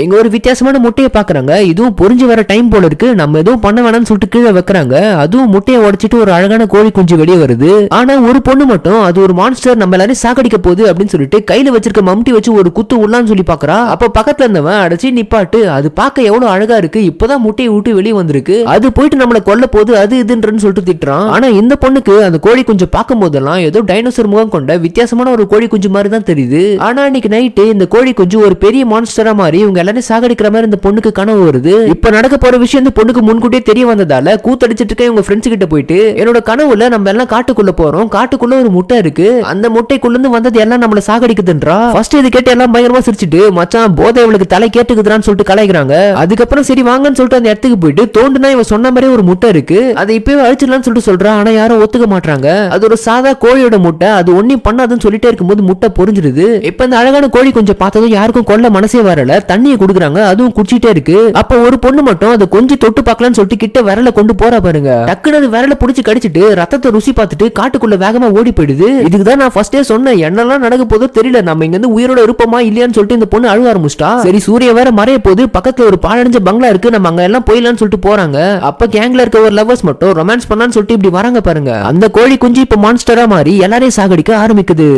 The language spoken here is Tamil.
இங்க ஒரு வித்தியாசமான முட்டையை பாக்குறாங்க. இதுவும் பொறிஞ்சு வர டைம் போல இருக்கு. நம்ம எதுவும் பண்ண வேணாம்னு சொல்லிட்டு கீழே வைக்கிறாங்க. அதுவும் முட்டையை உடைச்சிட்டு ஒரு அழகான கோழி குஞ்சு வெளியே வருது. ஆனா ஒரு பொண்ணு மட்டும் அது ஒரு மான்ஸ்டர் நம்ம எல்லாரையும் சாகடிக்க போகுது அப்படின்னு சொல்லிட்டு கையில வச்சிருக்க மம்டி வச்சு ஒரு குத்து உள்ளான்னு சொல்லி பாக்குறா. அப்ப பக்கத்துல இருந்தவன் அடைச்சி நிப்பாட்டு அது பார்க்க எவ்வளவு அழகா இருக்கு. இப்பதான் முட்டையை விட்டு வெளியே வந்திருக்கு. அது போயிட்டு நம்மளை கொல்ல போது அது இதுன்றன்னு சொல்லிட்டு திட்டுறான். ஆனா இந்த பொண்ணுக்கு அந்த கோழி குஞ்சு பார்க்கும் போதெல்லாம் ஏதோ டைனோசர் முகம் கொண்ட வித்தியாசமான ஒரு கோழி குஞ்சு மாதிரி தான் தெரியுது. ஆனா இன்னைக்கு நைட்டு இந்த கோழி குஞ்சு ஒரு பெரிய மான்ஸ்டரா மாதிரி இவங்க எல்லாரும் சாகடிக்கிற மாதிரி இந்த பொண்ணுக்கு கனவு வருது. இப்ப நடக்க போற விஷயம் இந்த பொண்ணுக்கு முன்கூட்டியே தெரிய வந்ததால கூத்தடிச்சிட்டு இருக்க இவங்க ஃப்ரெண்ட்ஸ் கிட்ட போயிட்டு. என்னோட கனவுல நம்ம எல்லாம் காட்டுக்குள்ள போறோம். காட்டுக்குள்ள ஒரு முட்டை இருக்கு. அந்த முட்டைக்குள்ள இருந்து வந்தது எல்லாம் நம்மள சாகடிக்குதுன்றா? ஃபர்ஸ்ட் இது கேட்டு எல்லாம் பயங்கரமா சிரிச்சிட்டு மச்சான் போதை இவளுக்கு தலை கேட்டுக்குதுறான்னு சொல்லிட்டு கலாய்க்கிறாங்க. அதுக்கப்புறம் சரி வாங்கன்னு சொல்லிட்டு அந்த இடத்துக்கு போயிட்டு தோண்டுனா இவன் சொன்ன மாதிரி ஒரு முட்டை இருக்கு. அதை இப்பவே அழிச்சிடலாம்னு சொல்லிட்டு சொல்றா. ஆனா யாரும் ஒத்துக்க மாட்டாங்க அது ஒரு சாதா கோழியோட முட்டை. அது ஒன்னும் பண்ணாதுன்னு சொல்லிட்டே இருக்கும்போது முட்டை பொறிஞ்சிருது இப்ப இந்த அழகான கோழி கொஞ்சம் பார்த்ததும் யாருக்கும் கொல்ல மனசே வரல. தண்ணியை குடுக்குறாங்க. அதுவும் குடிச்சிட்டே இருக்கு. அப்ப ஒரு பொண்ணு மட்டும் அதை கொஞ்சம் தொட்டு பார்க்கலாம்னு சொல்லிட்டு கிட்ட விரல கொண்டு போறா பாருங்க. டக்குனு அது விரல புடிச்சு கடிச்சிட்டு ரத்தத்தை ருசி பார்த்துட்டு காட்டுக்குள்ள வேகமா ஓடி போயிடுது. இதுக்கு தான் நான் ஃபர்ஸ்டே சொன்னேன். என்னெல்லாம் நடக்க போதோ தெரியல. நம்ம இங்க இருந்து உயிரோட இருப்போமா இல்லையான்னு சொல்லிட்டு இந்த பொண்ணு அழுக ஆரம்பிச்சிட்டா. சரி சூரிய வேற மறைய போது பக்கத்துல ஒரு பாழடைஞ்ச பங்களா இருக்கு. நம்ம அங்க எல்லாம் போயிடலாம்னு சொல்லிட்டு போறாங்க. அப்ப கேங்ல இருக்க ஒரு லவர்ஸ் மட்டும் ரொமான்ஸ் பண்ணான்னு சொல்லிட்டு இப்படி வராங்க பாருங்க. அந்த கோழி குஞ்சு இப்ப மான்ஸ்டரா மாறி எல்லாரையும் சாகடிக்க ஆரம்பிக்குது.